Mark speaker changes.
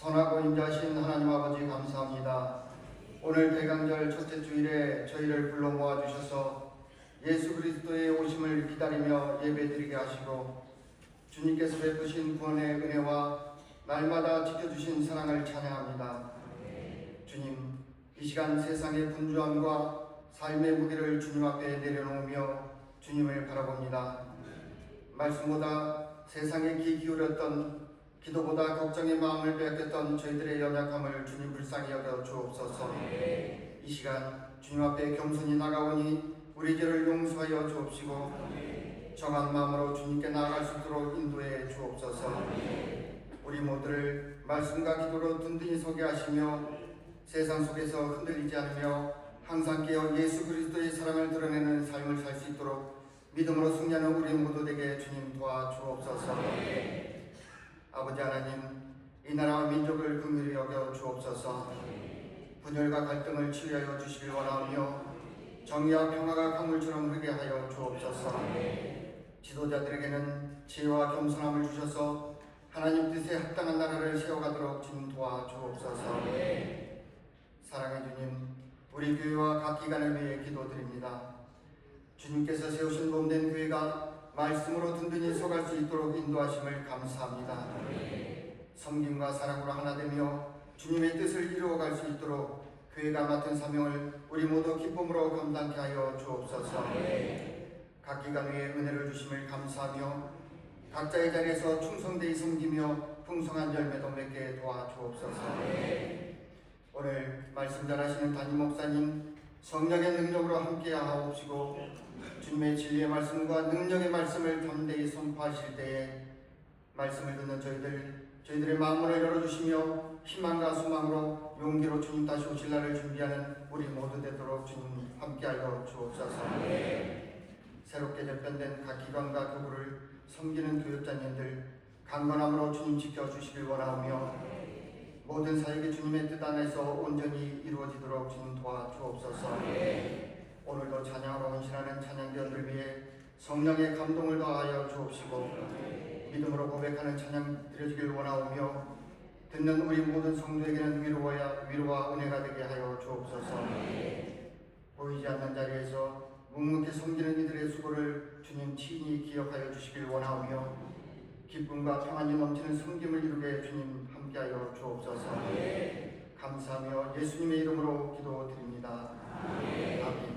Speaker 1: 선하고 인자하신 하나님 아버지 감사합니다. 오늘 대강절 첫째 주일에 저희를 불러 모아 주셔서 예수 그리스도의 오심을 기다리며 예배드리게 하시고 주님께서 베푸신 구원의 은혜와 날마다 지켜주신 사랑을 찬양합니다. 주님, 이 시간 세상의 분주함과 삶의 무게를 주님 앞에 내려놓으며 주님을 바라봅니다. 말씀보다 세상에 귀 기울였던 기도보다 걱정의 마음을 빼앗겼던 저희들의 연약함을 주님 불쌍히 여겨 주옵소서. 이 시간 주님 앞에 겸손히 나가오니 우리 죄를 용서하여 주옵시고 정한 마음으로 주님께 나아갈 수 있도록 인도해 주옵소서. 우리 모두를 말씀과 기도로 든든히 서게 하시며 세상 속에서 흔들리지 않으며 항상 깨어 예수 그리스도의 사랑을 드러내는 삶을 살 수 있도록 믿음으로 승리하는 우리 모두에게 주님 도와 주옵소서. 아버지 하나님, 이 나라와 민족을 긍휼히 여겨 주옵소서. 분열과 갈등을 치유하여 주시길 원하며 정의와 평화가 강물처럼 흐르게 하여 주옵소서. 지도자들에게는 지혜와 겸손함을 주셔서 하나님 뜻에 합당한 나라를 세워가도록 주님 도와 주옵소서. 사랑의 주님, 우리 교회와 각 기관을 위해 기도드립니다. 주님께서 세우신 몸된 교회가 말씀으로 든든히 서갈 수 있도록 인도하심을 감사합니다. 섬김과 사랑으로 하나 되며 주님의 뜻을 이루어갈 수 있도록 교회가 맡은 사명을 우리 모두 기쁨으로 감당케 하여 주옵소서. 각 기관 위에 은혜를 주심을 감사하며 각자의 자리에서 충성되이 섬기며 풍성한 열매도 맺게 도와 주옵소서. 오늘 말씀 잘하시는 담임 목사님 성령의 능력으로 함께 하옵시고 주님의 진리의 말씀과 능력의 말씀을 담대히 선포하실 때에 말씀을 듣는 저희들 저희들의 마음을 열어주시며 희망과 소망으로 용기로 주님 다시 오실 날을 준비하는 우리 모두 되도록 주님 함께하여 주옵소서. 새롭게 재편된 각 기관과 교구를 섬기는 교육자님들 강건함으로 주님 지켜주시길 원하오며 모든 사역이 주님의 뜻 안에서 온전히 이루어지도록 주님 도와주옵소서. 오늘도 찬양으로 헌신하는 찬양대원들 위해 성령의 감동을 더하여 주옵시고 믿음으로 고백하는 찬양 드려지길 원하오며 듣는 우리 모든 성도에게는 위로와 위로와 은혜가 되게 하여 주옵소서. 보이지 않는 자리에서 묵묵히 섬기는 이들의 수고를 주님 친히 기억하여 주시길 원하오며 기쁨과 평안이 넘치는 섬김을 이루게 주님 함께하여 주옵소서. 감사하며 예수님의 이름으로 기도드립니다. 아멘.